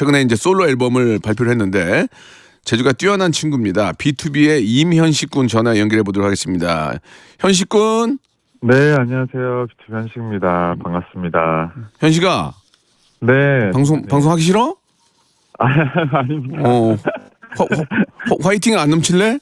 최근에 이제 솔로 앨범을 발표를 했는데 재주가 뛰어난 친구입니다. B2B의 임현식 군 전화 연결해 보도록 하겠습니다. 현식 군, 네, 안녕하세요. 비투비 현식입니다. 반갑습니다. 현식아 네. 방송 네. 방송 하기 싫어? 아, 아닙니다. 어, 화, 화, 화이팅 안 넘칠래?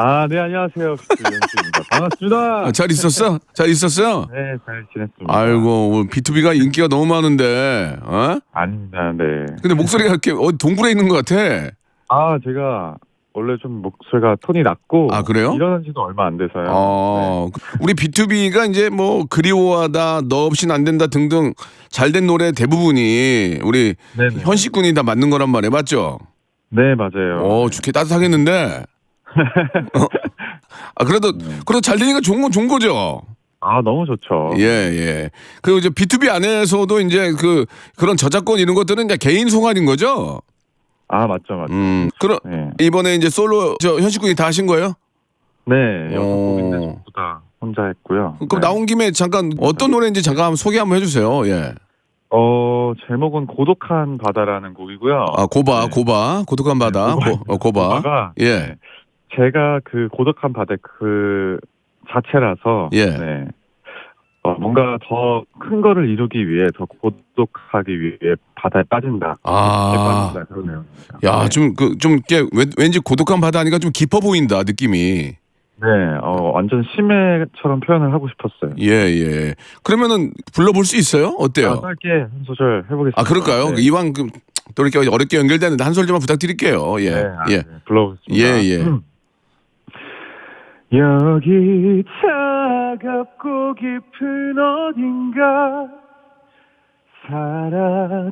아, 네, 안녕하세요. 비투비 현식입니다. 반갑습니다. 아, 잘 있었어? 잘 있었어요? 네, 잘 지냈습니다. 아이고 B2B가 인기가 너무 많은데, 어? 아닙니다. 네. 근데 목소리가 이렇게 어디 동굴에 있는 것 같아. 아, 제가 원래 좀 목소리가 톤이 낮고 아, 그래요? 일어난 지도 얼마 안 돼서요. 네. 어, 우리 B2B가 이제 뭐 그리워하다, 너 없인 안 된다 등등 잘된 노래 대부분이 우리 네, 네. 현식 군이 다 맞는 거란 말이에요, 맞죠? 네, 맞아요. 어, 좋게 따뜻하겠는데. 어? 아 그래도 네. 그래도 잘 되니까 좋은 건 좋은 거죠. 아, 너무 좋죠. 예, 예. 그리고 이제 B2B 안에서도 이제 그 그런 저작권 이런 것들은 이제 개인 송환인 거죠. 아, 맞죠, 맞죠. 음, 그럼 네. 이번에 이제 솔로 저 현식 군이 다 하신 거예요? 네, 여섯 어. 곡인데 전부 다 혼자 했고요. 그럼 네. 나온 김에 잠깐 어떤 노래인지 잠깐 소개 한번 해주세요. 예. 어, 제목은 고독한 바다라는 곡이고요. 아 고바 네. 고바 고독한 바다 네, 고, 어, 고바 고바가 예. 네. 제가 그 고독한 바다 그 자체라서 예. 네. 어, 뭔가 더 큰 거를 이루기 위해 더 고독하기 위해 바다에 빠진다. 아. 빠진다 내용입니다. 야 네. 좀그좀 이게 왠지 고독한 바다니까 좀 깊어 보인다 느낌이 네, 어, 완전 심해처럼 표현을 하고 싶었어요. 예 예 그러면은 불러볼 수 있어요 어때요 아, 짧게 한 소절 해보겠습니다. 아 그럴까요 네. 이왕 그, 또 이렇게 어렵게 연결되는데 한 소절만 부탁드릴게요 네, 예예 아, 네, 불러보겠습니다. 예, 예. 여기 차갑고 깊은 어딘가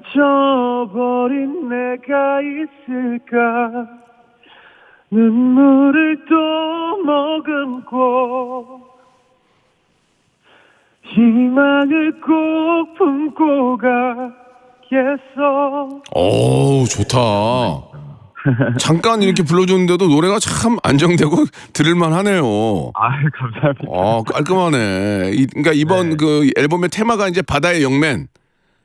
사라져버린 내가 있을까? 눈물을 또 머금고 희망을 꼭 품고 가겠어. 오 좋다 잠깐 이렇게 불러줬는데도 노래가 참 안정되고 들을만 하네요 아 감사합니다 어 깔끔하네 이, 그러니까 이번 네. 그 앨범의 테마가 이제 바다의 영맨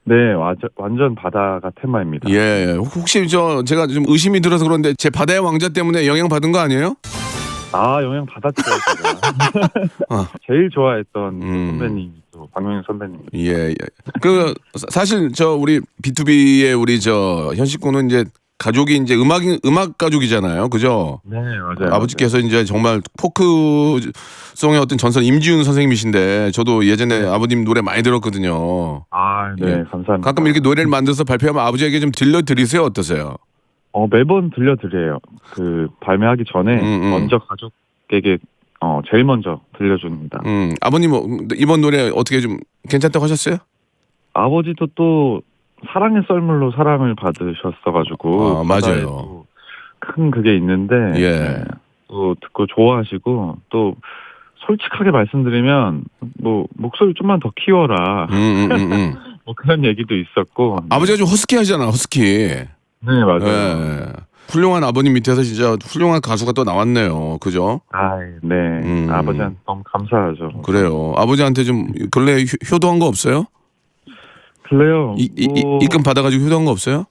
네 완전, 완전 바다가 테마입니다 예, 혹시 저 제가 좀 의심이 들어서 그런데 제 바다의 왕자 때문에 영향 받은 거 아니에요? 아 영향 받았죠 제가 어. 제일 좋아했던 음. 선배님이죠 박명현 선배님 예, 예. 그 사- 사실 저 우리 B2B의 우리 저 현식 군은 이제 가족이 이제 음악 음악 가족이잖아요, 그죠? 네 맞아요 아버지께서 이제 정말 포크송의 어떤 전설 임지훈 선생님이신데 저도 예전에 아버님 노래 많이 들었거든요. 아 네 예. 감사합니다 가끔 이렇게 노래를 만들어서 발표하면 아버지에게 좀 들려드리세요, 어떠세요? 어 매번 들려드려요 그 발매하기 전에 음, 음. 먼저 가족에게 어 제일 먼저 들려줍니다 음, 아버님 뭐 이번 노래 어떻게 좀 괜찮다고 하셨어요? 아버지도 또 사랑의 썰물로 사랑을 받으셨어가지고 아, 맞아요. 큰 그게 있는데 예. 네, 또 듣고 좋아하시고 또 솔직하게 말씀드리면 뭐 목소리 좀만 더 키워라 음, 음, 음, 음. 뭐 그런 얘기도 있었고 아버지가 좀 허스키 하잖아, 허스키. 네 맞아요 예. 훌륭한 아버님 밑에서 진짜 훌륭한 가수가 또 나왔네요. 그죠? 아네 음. 아버지한테 너무 감사하죠 그래요. 아버지한테 좀 근래 효- 효도한 거 없어요? 그래요 이, 이, 이- 뭐 입금 받아가지고 효도한 거 없어요?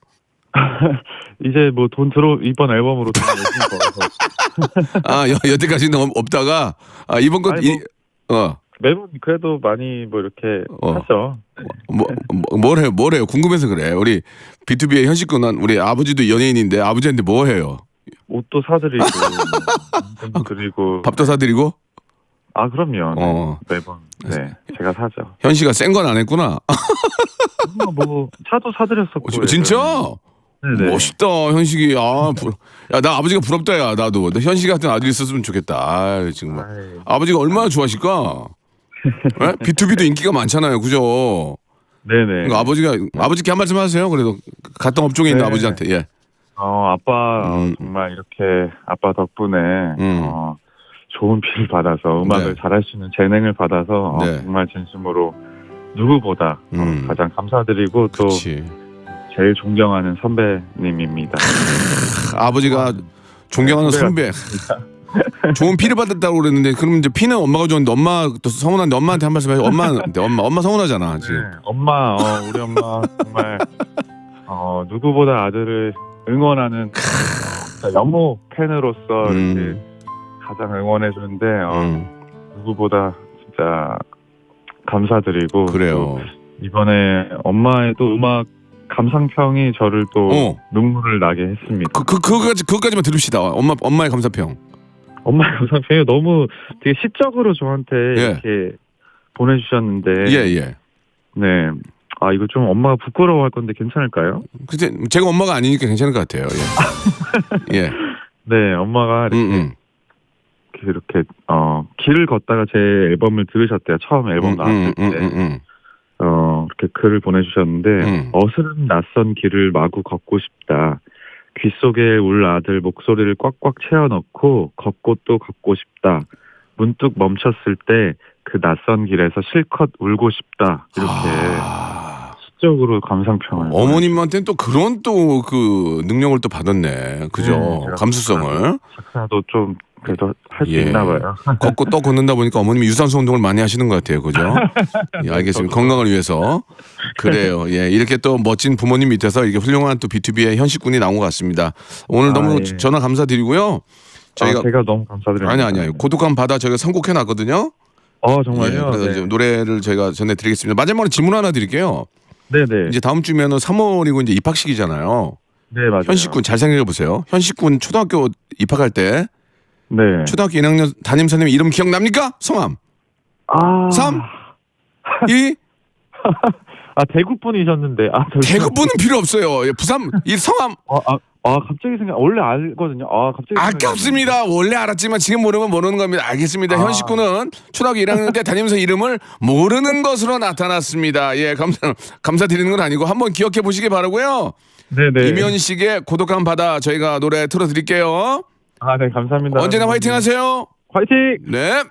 이제 뭐 돈 들어 이번 앨범으로 돈 열심히 벌어서 아, 여, 여태까지는 없- 없다가, 아, 이번 건, 아니, 이, 어, 매번 그래도 많이 뭐 이렇게 어. 하죠 뭐, 뭐, 뭘 해요? 뭘 해요? 궁금해서 그래. 우리 B2B의 현식군한 우리 아버지도 연예인인데 아버지한테 뭐 해요? 옷도 사드리고 돈 드리고 밥도 사드리고? 아 그럼요 네. 어. 매번 네 제가 사죠 현 씨가 센 건 안 했구나. 뭐 차도 사드렸었고 어, 진짜? 네네. 멋있다, 현식이. 아, 부러... 야, 나 아버지가 부럽다, 야, 나도. 나 현식 같은 아들이 있었으면 좋겠다. 아 정말. 아이, 아버지가 얼마나 좋아하실까? 예? B2B도 인기가 많잖아요, 그죠? 네네 그러니까 아버지가 아버지께 한 말씀 하세요. 그래도 같은 업종에 있는 네. 아버지한테. 예. 어 아빠 어, 음. 정말 이렇게 아빠 덕분에 음. 어, 좋은 피를 받아서 음악을 네. 잘할 수 있는 재능을 받아서 어, 네. 정말 진심으로 누구보다 어, 음. 가장 감사드리고 또 그렇지. 제일 존경하는 선배님입니다. 아버지가 존경하는 네, 선배. 좋은 피를 받았다고 그랬는데 그럼 이제 피는 엄마가 줬는데 엄마 또 서운한데 엄마한테 한 말씀 해요. 엄마한테 엄마 엄마 서운하잖아 지금. 네, 엄마 어, 우리 엄마 정말 어, 누구보다 아들을 응원하는 연모 팬으로서 음. 이렇게 가장 응원해 주는데 어, 음, 누구보다 진짜 감사드리고 또 그래요. 이번에 엄마의 또 음악 감상평이 저를 또 어. 눈물을 나게 했습니다. 그, 그, 그거까지, 그거까지만 들읍시다. 엄마, 엄마의 감사평. 엄마의 감상평이 너무 되게 시적으로 저한테 예. 이렇게 보내주셨는데 예, 예. 네. 아 이거 좀 엄마가 부끄러워할 건데 괜찮을까요? 근데 제가 엄마가 아니니까 괜찮을 것 같아요. 예. 예. 네, 엄마가 이렇게, 음, 음. 이렇게 어 길을 걷다가 제 앨범을 들으셨대요. 처음 앨범 음, 나왔을 음, 때. 음, 음, 음. 어, 이렇게 글을 보내주셨는데, 음. 어스름 낯선 길을 마구 걷고 싶다. 귀 속에 울 아들 목소리를 꽉꽉 채워 넣고 걷고 또 걷고 싶다. 문득 멈췄을 때 그 낯선 길에서 실컷 울고 싶다. 이렇게 아, 시적으로 감상평을. 어머님한테는 또 그런 또 그 능력을 또 받았네. 그죠? 네, 감수성을. 작사도 좀 그래도 할 수 예. 있나 봐요. 걷고 또 걷는다 보니까 어머님이 유산소 운동을 많이 하시는 것 같아요. 그죠? 예, 알겠습니다. 건강을 위해서. 그래요. 예, 이렇게 또 멋진 부모님 밑에서 이게 훌륭한 또 B2B의 현식군이 나온 것 같습니다. 오늘 아, 너무 예. 전화 감사드리고요. 저희가 아, 제가 너무 감사드립니다. 아니 아니 아니 고독한 바다 저희가 선곡해 놨거든요. 어, 정말요? 예, 그래서 네. 노래를 저희가 전해 드리겠습니다. 마지막으로 질문 하나 드릴게요. 네 네. 이제 다음 주면은 3월이고 이제 입학식이잖아요. 네, 맞아요. 현식군 잘 생각해 보세요. 현식군 초등학교 입학할 때 네. 초등학교 1학년 담임 선생님 이름 기억납니까? 성함. 아. 삼? 이 아, 대구 분이셨는데. 아, 잠시만요. 대구분은 필요 없어요. 예, 부산 이 성함 아, 아, 아, 갑자기 생각, 원래 알거든요. 아, 갑자기. 생각이 아깝습니다. 원래 알았지만 지금 모르면 모르는 겁니다. 알겠습니다. 아. 현식 군은 초등학교 1학년 때 다니면서 이름을 모르는 것으로 나타났습니다. 예, 감사 감사드리는 건 아니고 한번 기억해 보시기 바라고요. 네네. 이면식의 고독한 바다 저희가 노래 틀어드릴게요. 아, 네, 감사합니다. 언제나 화이팅 하세요. 화이팅! 네.